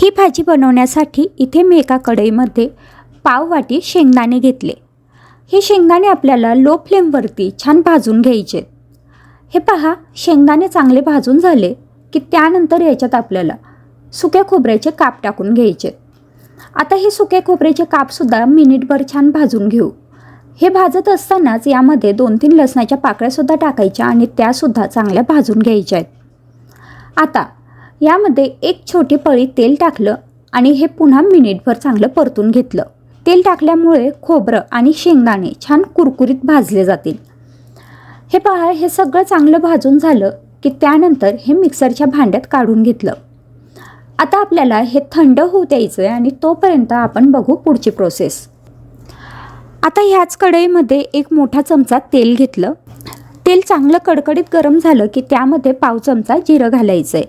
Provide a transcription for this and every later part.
ही भाजी बनवण्यासाठी इथे मी एका कढईमध्ये पाववाटी शेंगदाणे घेतले. हे शेंगदाणे आपल्याला लो फ्लेमवरती छान भाजून घ्यायचे. हे पहा शेंगदाणे चांगले भाजून झाले की त्यानंतर याच्यात आपल्याला सुक्या खोबऱ्याचे काप टाकून घ्यायचे. आता हे सुक्या खोबऱ्याचे कापसुद्धा मिनिटभर छान भाजून घेऊ. हे भाजत असतानाच यामध्ये दोन तीन लसणाच्या पाकळ्यासुद्धा टाकायच्या आणि त्यासुद्धा चांगल्या भाजून घ्यायच्या आहेत. आता यामध्ये एक छोटी पळी तेल टाकलं आणि हे पुन्हा मिनिटभर चांगलं परतून घेतलं. तेल टाकल्यामुळे खोबरं आणि शेंगदाणे छान कुरकुरीत भाजले जातील. हे पहा हे सगळं चांगलं भाजून झालं की त्यानंतर हे मिक्सरच्या भांड्यात काढून घेतलं. आता आपल्याला हे थंड होऊ द्यायचं आहे आणि तोपर्यंत आपण बघू पुढची प्रोसेस आता ह्याच कढईमध्ये एक मोठा चमचा तेल घेतलं. तेल चांगलं कडकडीत गरम झालं की त्यामध्ये पाव चमचा जिरं घालायचं आहे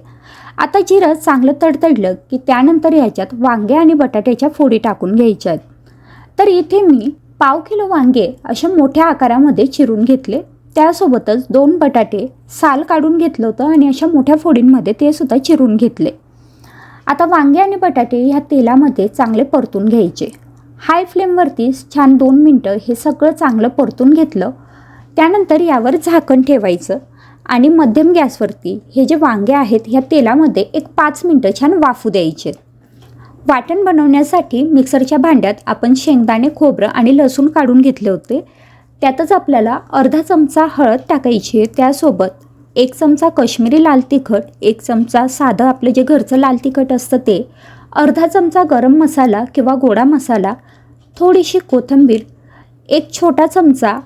आता जिरं चांगलं तडतडलं की त्यानंतर ह्याच्यात वांगे आणि बटाट्याच्या फोडी टाकून घ्यायच्या तर इथे मी पाव किलो वांगे अशा मोठ्या आकारामध्ये चिरून घेतले. त्यासोबतच दोन बटाटे साल काढून घेतलं होतं आणि अशा मोठ्या फोडींमध्ये ते सुद्धा चिरून घेतले. आता वांगे आणि बटाटे ह्या तेलामध्ये चांगले परतून घ्यायचे. हाय फ्लेमवरती छान दोन मिनटं हे सगळं चांगलं परतून घेतलं. त्यानंतर यावर झाकण ठेवायचं. आणि मध्यम गॅसवरती हे जे वांगे आहेत ह्या तेलामध्ये एक पाच मिनटं छान वाफू द्यायचे. वाटण बनवण्यासाठी मिक्सरच्या भांड्यात आपण शेंगदाणे खोबरं आणि लसूण काढून घेतले होते. त्यातच आपल्याला अर्धा चमचा हळद टाकायची आहे त्यासोबत एक चमचा कश्मीरी लाल तिखट एक चमचा साधं आपलं जे घरचं लाल तिखट असतं ते अर्धा चमचा गरम मसाला किंवा गोडा मसाला थोडीशी कोथिंबीर एक छोटा चमचा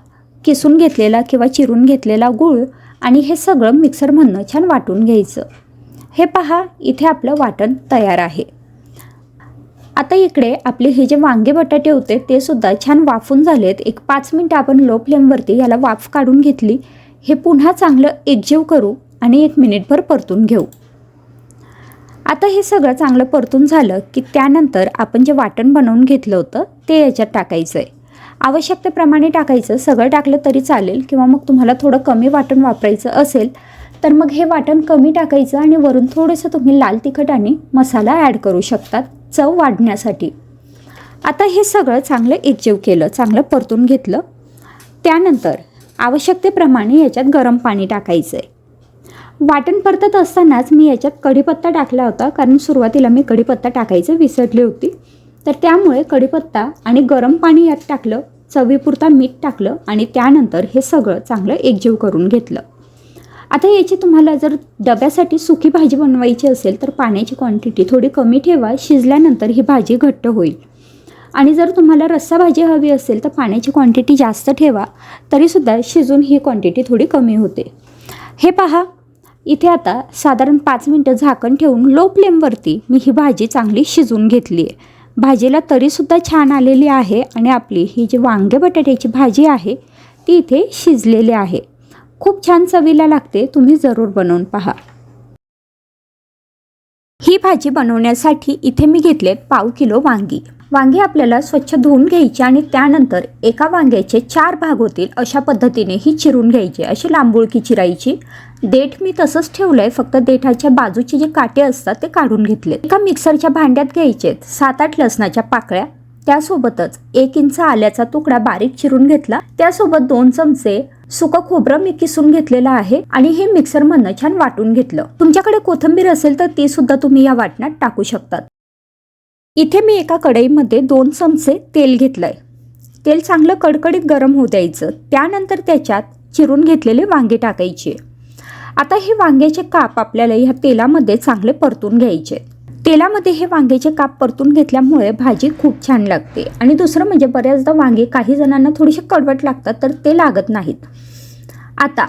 किसून घेतलेला किंवा चिरून घेतलेला गूळ आणि हे सगळं मिक्सरमधनं छान वाटून घ्यायचं. हे पहा इथे आपलं वाटण तयार आहे. आता इकडे आपले हे जे वांगे बटाटे होते ते सुद्धा छान वाफून झालेत. एक पाच मिनटं आपण लो फ्लेमवरती याला वाफ काढून घेतली. हे पुन्हा चांगलं एकजीव करू आणि एक मिनिटभर परतून घेऊ. आता हे सगळं चांगलं परतून झालं की त्यानंतर आपण जे वाटण बनवून घेतलं होतं ते याच्यात टाकायचं आहे आवश्यकतेप्रमाणे टाकायचं. सगळं टाकलं तरी चालेल किंवा मग तुम्हाला थोडं कमी वाटण वापरायचं असेल तर मग हे वाटण कमी टाकायचं आणि वरून थोडंसं तुम्ही लाल तिखट आणि मसाला ॲड करू शकतात चव वाढण्यासाठी. आता हे सगळं चांगलं एकजीव केलं चांगलं परतून घेतलं. त्यानंतर आवश्यकतेप्रमाणे याच्यात गरम पाणी टाकायचं आहे वाटण परतत असतानाच मी याच्यात कढीपत्ता टाकला होता कारण सुरुवातीला मी कढीपत्ता टाकायचं विसरली होती. तर त्यामुळे कढीपत्ता आणि गरम पाणी यात टाकलं. चवीपुरता मीठ टाकलं आणि त्यानंतर हे सगळं चांगलं एकजीव करून घेतलं. आता याची तुम्हाला जर डब्यासाठी सुकी भाजी बनवायची असेल तर पाण्याची क्वांटिटी थोडी कमी ठेवा शिजल्यानंतर ही भाजी घट्ट होईल. आणि जर तुम्हाला रस्सा भाजी हवी असेल तर पाण्याची क्वांटिटी जास्त ठेवा तरीसुद्धा शिजून ही क्वांटिटी थोडी कमी होते. हे पहा इथे आता साधारण पाच मिनटं झाकण ठेवून लो फ्लेमवरती मी ही भाजी चांगली शिजून घेतली आहे भाजीला तरीसुद्धा छान आलेली आहे आणि आपली ही जी वांगे बटाट्याची भाजी आहे ती इथे शिजलेली आहे. खूप छान चवीला लागते तुम्ही जरूर बनवून पहा. ही भाजी बनवण्यासाठी इथे मी घेतलेत पाव किलो वांगी. वांगी आपल्याला स्वच्छ धुवून घ्यायची आणि त्यानंतर एका वांग्याचे चार भाग होतील अशा पद्धतीने ही चिरून घ्यायची. अशी लांबुळकी चिरायची. देठ मी तसंच ठेवलं आहे फक्त देठाच्या बाजूचे जे काटे असतात ते काढून घेतले एका मिक्सरच्या भांड्यात घ्यायचे सात आठ लसणाच्या पाकळ्या. त्यासोबतच एक इंच आल्याचा तुकडा बारीक चिरून घेतला. त्यासोबत दोन चमचे सुकं खोबरं मी किसून घेतलेलं आहे आणि हे मिक्सरमधनं छान वाटून घेतलं. तुमच्याकडे कोथिंबीर असेल तर ती सुद्धा तुम्ही या वाटणात टाकू शकतात. इथे मी एका कढईमध्ये दोन चमचे तेल घेतलं आहे तेल चांगलं कडकडीत गरम होऊ द्यायचं. त्यानंतर त्याच्यात चिरून घेतलेले वांगे टाकायचे. आता हे वांग्याचे काप आपल्याला ह्या तेलामध्ये चांगले परतून घ्यायचे. तेलामध्ये हे वांग्याचे काप परतून घेतल्यामुळे भाजी खूप छान लागते. आणि दुसरं म्हणजे बऱ्याचदा वांगे काही जणांना थोडेसे कडवट लागतात तर ते लागत नाहीत. आता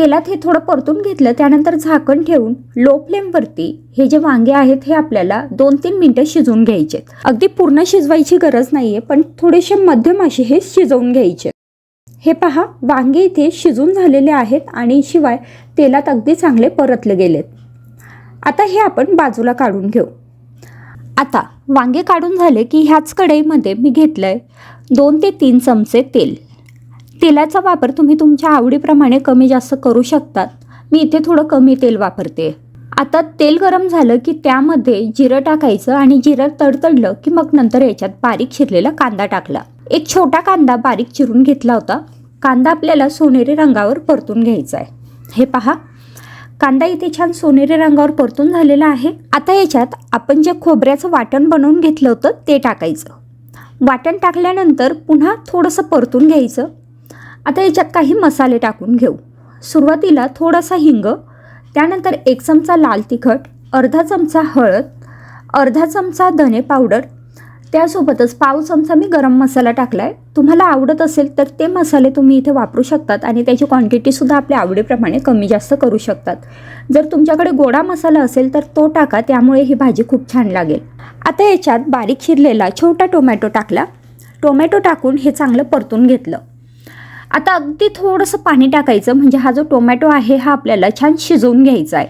तेलात हे थोडं परतून घेतलं त्यानंतर झाकण ठेवून लो फ्लेमवरती हे जे वांगे आहेत हे आपल्याला दोन तीन मिनटं शिजवून घ्यायचे अगदी पूर्ण शिजवायची गरज नाही आहे पण थोडेसे मध्यम असे हे शिजवून घ्यायचे. हे पहा वांगे इथे शिजून झालेले आहेत आणि शिवाय तेलात अगदी चांगले परतले गेलेत. आता हे आपण बाजूला काढून घेऊ. आता वांगे काढून झाले की ह्याच कढईमध्ये मी घेतलं आहे दोन ते तीन चमचे तेल. तेलाचा वापर तुम्ही तुमच्या आवडीप्रमाणे कमी जास्त करू शकतात. मी इथे थोडं कमी तेल वापरते. आता तेल गरम झालं की त्यामध्ये जिरं टाकायचं आणि जिरं तडतडलं की मग नंतर याच्यात बारीक चिरलेला कांदा टाकला. एक छोटा कांदा बारीक चिरून घेतला होता. कांदा आपल्याला सोनेरी रंगावर परतून घ्यायचा आहे हे पहा. कांदा इथे छान सोनेरी रंगावर परतून झालेला आहे. आता याच्यात आपण जे खोबऱ्याचं वाटण बनवून घेतलं होतं ते टाकायचं. वाटण टाकल्यानंतर पुन्हा थोडंसं परतून घ्यायचं. आता याच्यात काही मसाले टाकून घेऊ. सुरुवातीला थोडासा हिंग त्यानंतर एक चमचा लाल तिखट अर्धा चमचा हळद अर्धा चमचा धने पावडर. त्यासोबतच पाव चमचा मी गरम मसाला टाकला आहे तुम्हाला आवडत असेल तर ते मसाले तुम्ही इथे वापरू शकतात आणि त्याची क्वांटिटीसुद्धा आपल्या आवडीप्रमाणे कमी जास्त करू शकतात. जर तुमच्याकडे गोडा मसाला असेल तर तो टाका त्यामुळे ही भाजी खूप छान लागेल. आता याच्यात बारीक चिरलेला छोटा टोमॅटो टाकला. टोमॅटो टाकून हे चांगलं परतून घेतलं. आता अगदी थोडंसं पाणी टाकायचं म्हणजे हा जो टोमॅटो आहे हा आपल्याला छान शिजवून घ्यायचा आहे.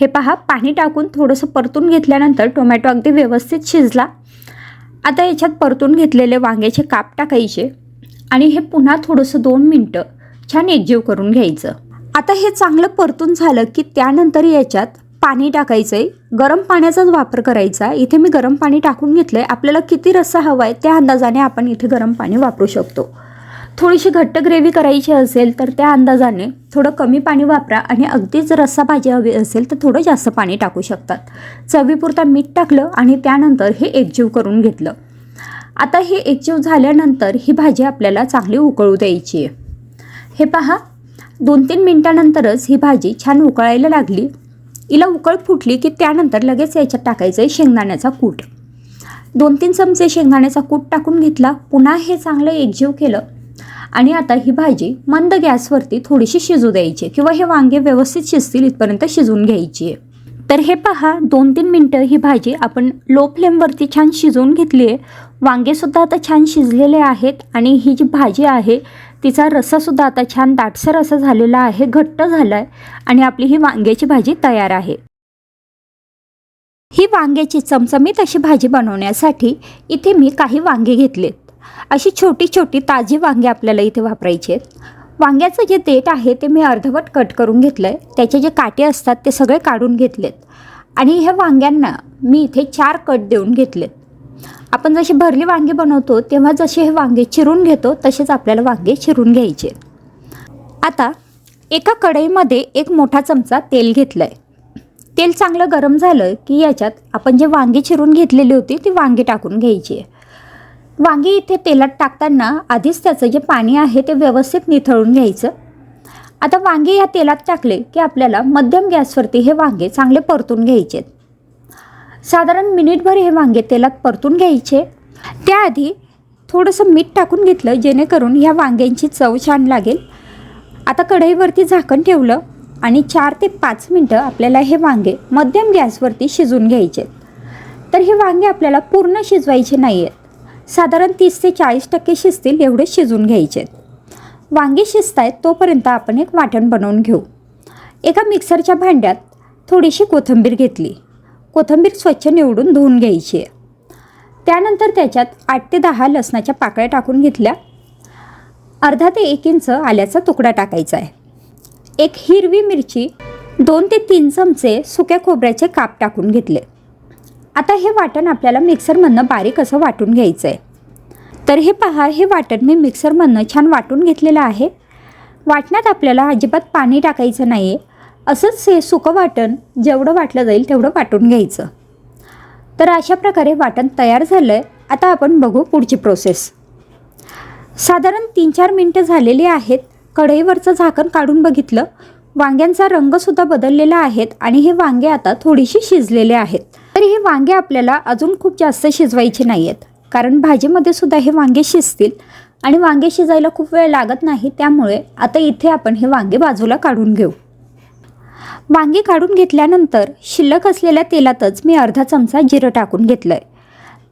हे पहा पाणी टाकून थोडंसं परतून घेतल्यानंतर टोमॅटो अगदी व्यवस्थित शिजला. आता याच्यात परतून घेतलेले वांग्याचे काप टाकायचे आणि हे पुन्हा थोडंसं दोन मिनटं छान एकजीव करून घ्यायचं. आता हे चांगलं परतून झालं की त्यानंतर याच्यात पाणी टाकायचं आहे गरम पाण्याचाच वापर करायचा. इथे मी गरम पाणी टाकून घेतलं आहे आपल्याला किती रस्सा हवा आहे त्या अंदाजाने आपण इथे गरम पाणी वापरू शकतो. थोडीशी घट्ट ग्रेव्ही करायची असेल तर त्या अंदाजाने थोडं कमी पाणी वापरा आणि अगदीच रस्सा भाजी हवी असेल तर थोडं जास्त पाणी टाकू शकतात. चवीपुरता मीठ टाकलं आणि त्यानंतर हे एकजीव करून घेतलं. आता हे एकजीव झाल्यानंतर ही भाजी आपल्याला चांगली उकळू द्यायची आहे. हे पहा दोन तीन मिनटानंतरच ही भाजी छान उकळायला लागली. हिला उकळ फुटली की त्यानंतर लगेच याच्यात टाकायचं आहे शेंगदाण्याचा कूट. दोन तीन चमचे शेंगदाण्याचा कूट टाकून घेतला. पुन्हा हे चांगलं एकजीव केलं. आणि आता ही भाजी मंद गॅसवरती थोडीशी शिजू द्यायची किंवा हे वांगे व्यवस्थित शिजतील इथपर्यंत शिजवून घ्यायची आहे. तर हे पहा दोन तीन मिनटं ही भाजी आपण लो फ्लेमवरती छान शिजवून घेतली आहे. वांगेसुद्धा आता छान शिजलेले आहेत आणि ही जी भाजी आहे तिचा रसासुद्धा आता छान दाटसर असा झालेला आहे घट्ट झाला आहे आणि आपली ही वांग्याची भाजी तयार आहे. ही वांग्याची चमचमीत अशी भाजी बनवण्यासाठी इथे मी काही वांगे घेतलेत. अशी छोटी छोटी ताजी वांगे आपल्याला इथे वापरायची आहेत. वांग्याचं जे देठ आहे ते मी अर्धवट कट करून घेतलं आहे त्याचे जे काटे असतात ते सगळे काढून घेतलेत. आणि ह्या वांग्यांना मी इथे चार कट देऊन घेतलेत. आपण जशी भरली वांगे बनवतो तेव्हा जसे हे वांगे चिरून घेतो तसेच आपल्याला वांगे चिरून घ्यायचे आता एका कढईमध्ये एक मोठा चमचा तेल घेतलं आहे तेल चांगलं गरम झालं की याच्यात आपण जे वांगी चिरून घेतलेली होती ती वांगी टाकून घ्यायची आहे. वांगी इथे तेलात टाकताना आधीच त्याचं जे पाणी आहे ते व्यवस्थित निथळून घ्यायचं. आता वांगे या तेलात टाकले की आपल्याला मध्यम गॅसवरती हे वांगे चांगले परतून घ्यायचे. साधारण मिनिटभर हे वांगे तेलात परतून घ्यायचे. त्याआधी थोडंसं मीठ टाकून घेतलं जेणेकरून ह्या वांग्यांची चव छान लागेल. आता कढईवरती झाकण ठेवलं आणि चार ते पाच मिनटं आपल्याला हे वांगे मध्यम गॅसवरती शिजून घ्यायचे तर हे वांगे आपल्याला पूर्ण शिजवायचे नाही आहेत साधारण तीस ते चाळीस टक्के शिजतील एवढे शिजून घ्यायचे. वांगे शिजत आहेत तोपर्यंत आपण एक वाटण बनवून घेऊ. एका मिक्सरच्या भांड्यात थोडीशी कोथिंबीर घेतली. कोथिंबीर स्वच्छ निवडून धुवून घ्यायची. आहे त्यानंतर त्याच्यात आठ ते दहा लसणाच्या पाकळ्या टाकून घेतल्या. अर्धा ते एक इंच आल्याचा तुकडा टाकायचा आहे. एक हिरवी मिरची दोन ते तीन चमचे सुक्या खोबऱ्याचे काप टाकून घेतले. आता हे वाटण आपल्याला मिक्सरमधनं बारीक असं वाटून घ्यायचं आहे तर हे पहा हे वाटण मी मिक्सरमधनं छान वाटून घेतलेलं आहे. वाटण्यात आपल्याला अजिबात पाणी टाकायचं नाही आहे असंच हे सुकं वाटण जेवढं वाटलं जाईल तेवढं वाटून घ्यायचं. तर अशा प्रकारे वाटण तयार झालं आहे आता आपण बघू पुढची प्रोसेस साधारण तीन चार मिनटं झालेली आहेत. कढईवरचं झाकण काढून बघितलं. वांग्यांचा रंगसुद्धा बदललेला आहेत आणि हे वांगे आता थोडीशी शिजलेले आहेत. तरी हे वांगे आपल्याला अजून खूप जास्त शिजवायचे नाही आहेत कारण भाजीमध्ये सुद्धा हे वांगे शिजतील आणि वांगे शिजायला खूप वेळ लागत नाही त्यामुळे आता इथे आपण हे वांगे बाजूला काढून घेऊ. वांगे काढून घेतल्यानंतर शिल्लक असलेल्या तेलातच मी अर्धा चमचा जिरं टाकून घेतलं आहे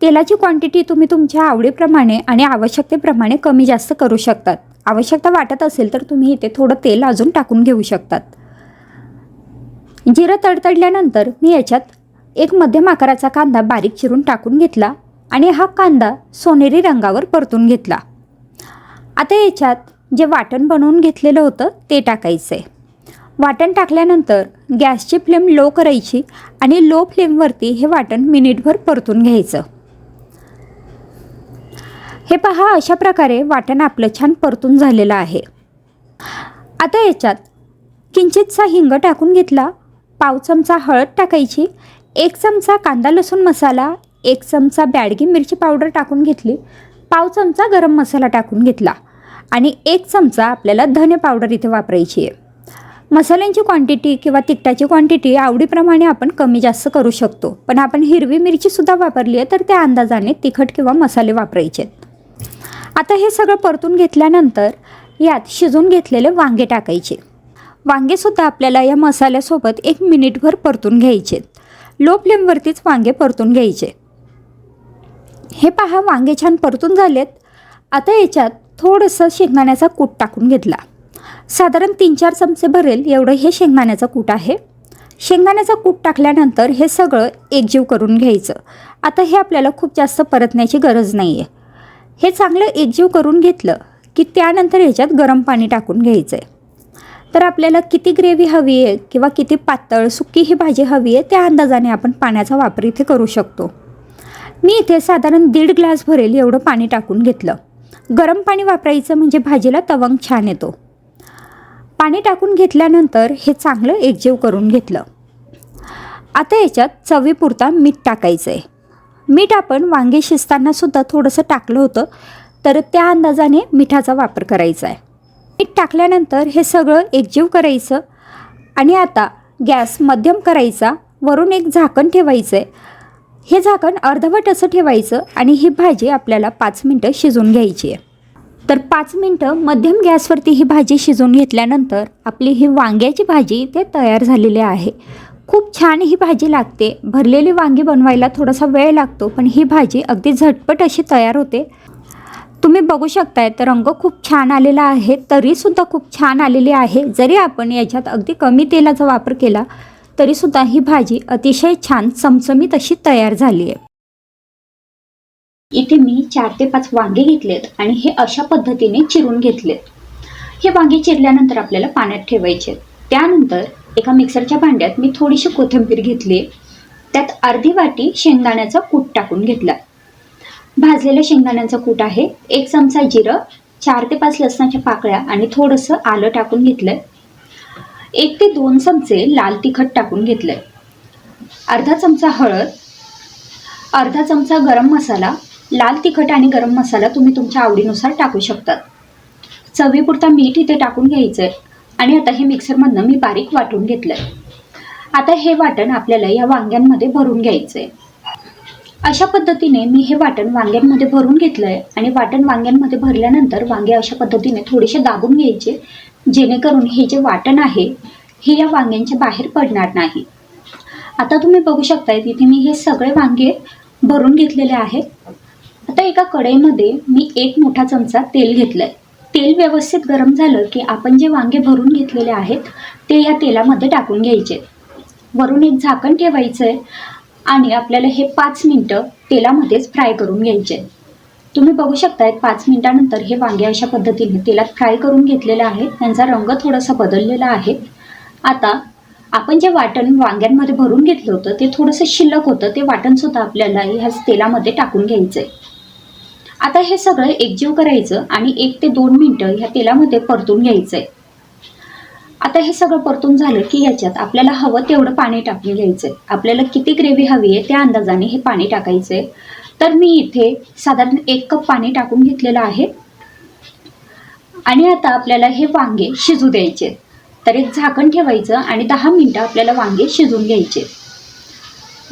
तेलाची क्वांटिटी तुम्ही तुमच्या आवडीप्रमाणे आणि आवश्यकतेप्रमाणे कमी जास्त करू शकतात. आवश्यकता वाटत असेल तर तुम्ही इथे थोडं तेल अजून टाकून घेऊ शकतात. जिरं तडतडल्यानंतर मी याच्यात एक मध्यम आकाराचा कांदा बारीक चिरून टाकून घेतला आणि हा कांदा सोनेरी रंगावर परतून घेतला. आता याच्यात जे वाटण बनवून घेतलेलं होतं ते टाकायचं आहे वाटण टाकल्यानंतर गॅसची फ्लेम लो करायची आणि लो फ्लेमवरती हे वाटण मिनिटभर परतून घ्यायचं. हे पहा अशा प्रकारे वाटण आपलं छान परतून झालेलं आहे. आता याच्यात किंचितसा हिंग टाकून घेतला पाव चमचा हळद टाकायची एक चमचा कांदा लसूण मसाला एक चमचा बॅडगी मिरची पावडर टाकून घेतली पाव चमचा गरम मसाला टाकून घेतला आणि एक चमचा आपल्याला धने पावडर इथे वापरायची आहे. मसाल्यांची क्वांटिटी किंवा तिखटाची क्वांटिटी आवडीप्रमाणे आपण कमी जास्त करू शकतो. पण आपण हिरवी मिरचीसुद्धा वापरली आहे तर त्या अंदाजाने तिखट किंवा मसाले वापरायचे आहेत. आता हे सगळं परतून घेतल्यानंतर यात शिजून घेतलेले वांगे टाकायचे. वांगेसुद्धा आपल्याला या मसाल्यासोबत एक मिनिटभर परतून घ्यायचे. लो फ्लेमवरतीच वांगे परतून घ्यायचे. हे पहा वांगे छान परतून झालेत. आता याच्यात थोडंसं शेंगदाण्याचा कूट टाकून घेतला. साधारण तीन चार चमचे भरेल एवढं हे शेंगदाण्याचं कूट आहे. शेंगदाण्याचा कूट टाकल्यानंतर हे सगळं एकजीव करून घ्यायचं. आता हे आपल्याला खूप जास्त परतण्याची गरज नाही आहे हे चांगलं एकजीव करून घेतलं की त्यानंतर ह्याच्यात गरम पाणी टाकून घ्यायचं आहे तर आपल्याला किती ग्रेव्ही हवी आहे किंवा किती पातळ सुकी ही भाजी हवी आहे त्या अंदाजाने आपण पाण्याचा वापर इथे करू शकतो. मी इथे साधारण दीड ग्लास भरेल एवढं पाणी टाकून घेतलं. गरम पाणी वापरायचं म्हणजे भाजीला तवंग छान येतो. पाणी टाकून घेतल्यानंतर हे चांगलं एकजीव करून घेतलं. आता याच्यात चवीपुरता मीठ टाकायचं आहे मीठ आपण वांगे शिजतानासुद्धा थोडंसं टाकलं होतं तर त्या अंदाजाने मिठाचा वापर करायचा आहे. मीठ टाकल्यानंतर हे सगळं एकजीव करायचं आणि आता गॅस मध्यम करायचा वरून एक झाकण ठेवायचं आहे हे झाकण अर्धवट असं ठेवायचं आणि ही भाजी आपल्याला पाच मिनटं शिजून घ्यायची आहे. तर पाच मिनटं मध्यम गॅसवरती ही भाजी शिजून घेतल्यानंतर आपली ही वांग्याची भाजी ते तयार झालेली आहे. खूप छान ही भाजी लागते. भरलेली वांगी बनवायला थोडासा वेळ लागतो पण ही भाजी अगदी झटपट अशी तयार होते. तुम्ही बघू शकताय तर रंग खूप छान आलेला आहे तरीसुद्धा खूप छान आलेली आहे. जरी आपण याच्यात अगदी कमी तेलाचा वापर केला तरीसुद्धा ही भाजी अतिशय छान चमचमीत अशी तयार झाली आहे. इथे मी चार ते पाच वांगे घेतलेत आणि हे अशा पद्धतीने चिरून घेतलेत. हे वांगे चिरल्यानंतर आपल्याला पाण्यात ठेवायचे त्यानंतर एका मिक्सरच्या भांड्यात मी थोडीशी कोथिंबीर घेतली. त्यात अर्धी वाटी शेंगदाण्याचा कूट टाकून घेतला. भाजलेल्या शेंगदाण्याचा कूट आहे. एक चमचा जिरं चार ते पाच लसणाच्या पाकळ्या आणि थोडंसं आलं टाकून घेतलंय. एक ते दोन चमचे लाल तिखट टाकून घेतलंय. अर्धा चमचा हळद अर्धा चमचा गरम मसाला. लाल तिखट आणि गरम मसाला तुम्ही तुमच्या आवडीनुसार टाकू शकतात चवीपुरता मीठ इथे टाकून घ्यायचं आहे आणि आता हे मिक्सरमधनं मी बारीक वाटून घेतलं आहे आता हे वाटण आपल्याला या वांग्यांमध्ये भरून घ्यायचं आहे अशा पद्धतीने मी हे वाटण वांग्यांमध्ये भरून घेतलं आहे आणि वाटण वांग्यांमध्ये भरल्यानंतर वांगे अशा पद्धतीने थोडेसे दाबून घ्यायचे जेणेकरून हे जे वाटण आहे हे या वांग्यांच्या बाहेर पडणार नाही. आता तुम्ही बघू शकताय तिथे मी हे सगळे वांगे भरून घेतलेले आहेत. आता एका कढईमध्ये मी एक मोठा चमचा तेल घेतलंय. तेल व्यवस्थित गरम झालं की आपण जे वांगे भरून घेतलेले आहेत ते या तेलामध्ये टाकून घ्यायचे. वरून एक झाकण ठेवायचं आहे आणि आपल्याला हे पाच मिनटं तेलामध्येच फ्राय करून घ्यायचे. तुम्ही बघू शकताय पाच मिनिटानंतर हे वांगे अशा पद्धतीने तेलात फ्राय करून घेतलेले आहेत. त्यांचा रंग थोडासा बदललेला आहे. आता आपण जे वाटण वांग्यांमध्ये भरून घेतलं होतं ते थोडंसं शिल्लक होतं. ते वाटणसुद्धा आपल्याला ह्याच तेलामध्ये टाकून घ्यायचं आहे आता हे सगळं एकजीव करायचं आणि एक ते दोन मिनटं ह्या तेलामध्ये परतून घ्यायचं आहे आता हे सगळं परतून झालं की याच्यात आपल्याला हवं तेवढं पाणी टाकून घ्यायचं आहे आपल्याला किती ग्रेव्ही हवी आहे त्या अंदाजाने हे पाणी टाकायचं आहे तर मी इथे साधारण एक कप पाणी टाकून घेतलेलं आहे. आणि आता आपल्याला हे वांगे शिजू द्यायचे. तर एक झाकण ठेवायचं आणि दहा मिनटं आपल्याला वांगे शिजून घ्यायचे.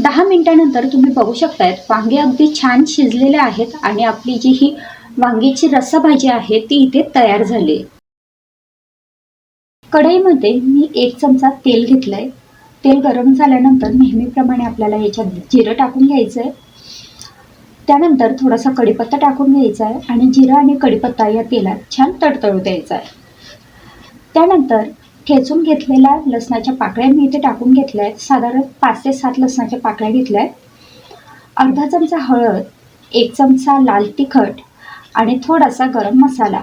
दहा मिनिटानंतर तुम्ही बघू शकतायत वांगे अगदी छान शिजलेले आहेत आणि आपली जी ही वांगीची रस्सा आहे ती इथे तयार झाली. कढईमध्ये मी एक चमचा तेल घेतलंय. तेल गरम झाल्यानंतर नेहमीप्रमाणे आपल्याला याच्यात जिरं टाकून घ्यायचं आहे त्यानंतर थोडासा कढीपत्ता टाकून घ्यायचा आहे आणि जिरं आणि कढीपत्ता या तेलात छान तडतडू द्यायचा आहे त्यानंतर ठेचून घेतलेल्या लसणाच्या पाकळ्या मी इथे टाकून घेतल्या आहेत. साधारण पाच ते सात लसणाच्या पाकळ्या घेतल्या आहेत. अर्धा चमचा हळद एक चमचा लाल तिखट आणि थोडासा गरम मसाला.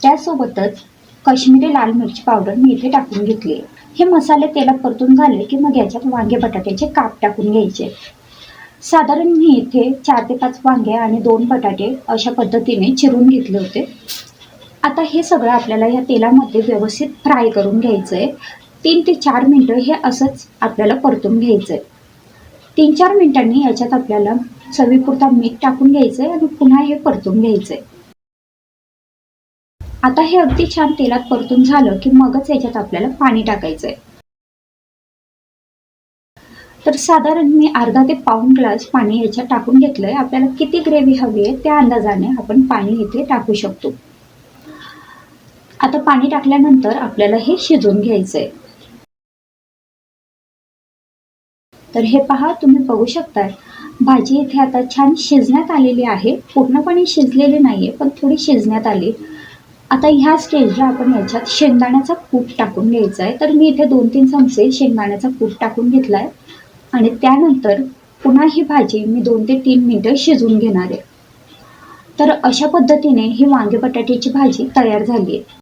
त्यासोबतच काश्मीरी लाल मिरची पावडर मी इथे टाकून घेतली हे मसाले तेलात परतून झाले की मग याच्यात वांगे बटाट्याचे काप टाकून घ्यायचे. साधारण मी इथे चार ते पाच वांगे आणि दोन बटाटे अशा पद्धतीने चिरून घेतले होते. आता हे सगळं आपल्याला या तेलामध्ये व्यवस्थित फ्राय करून घ्यायचं आहे तीन ते चार मिनटं हे असंच आपल्याला परतून घ्यायचं आहे तीन चार मिनटांनी याच्यात आपल्याला चवीपुरता मीठ टाकून घ्यायचं आहे आणि पुन्हा हे परतून घ्यायचं आहे आता हे अगदी छान तेलात परतून झालं की मगच याच्यात आपल्याला पाणी टाकायचं आहे तर साधारण मी अर्धा ते पाऊण ग्लास पाणी याच्यात टाकून घेतलंय. आपल्याला किती ग्रेव्ही हवी आहे त्या अंदाजाने आपण पाणी इथे टाकू शकतो. आता पाणी टाकल्यानंतर आपल्याला हे शिजवून घ्यायचंय. तर हे पहा तुम्ही बघू शकता भाजी इथे आता छान शिजण्यात आलेली आहे. पूर्णपणे शिजलेली नाहीये पण थोडी शिजण्यात आली. आता ह्या स्टेजला आपण याच्यात शेंगदाण्याचा कूट टाकून घ्यायचा आहे तर मी इथे दोन तीन चमचे शेंगदाण्याचा कूट टाकून घेतला आहे आणि त्यानंतर पुन्हा ही भाजी मी दोन ते तीन मिनटं शिजवून घेणार आहे. तर अशा पद्धतीने ही वांगे बटाट्याची भाजी तयार झाली आहे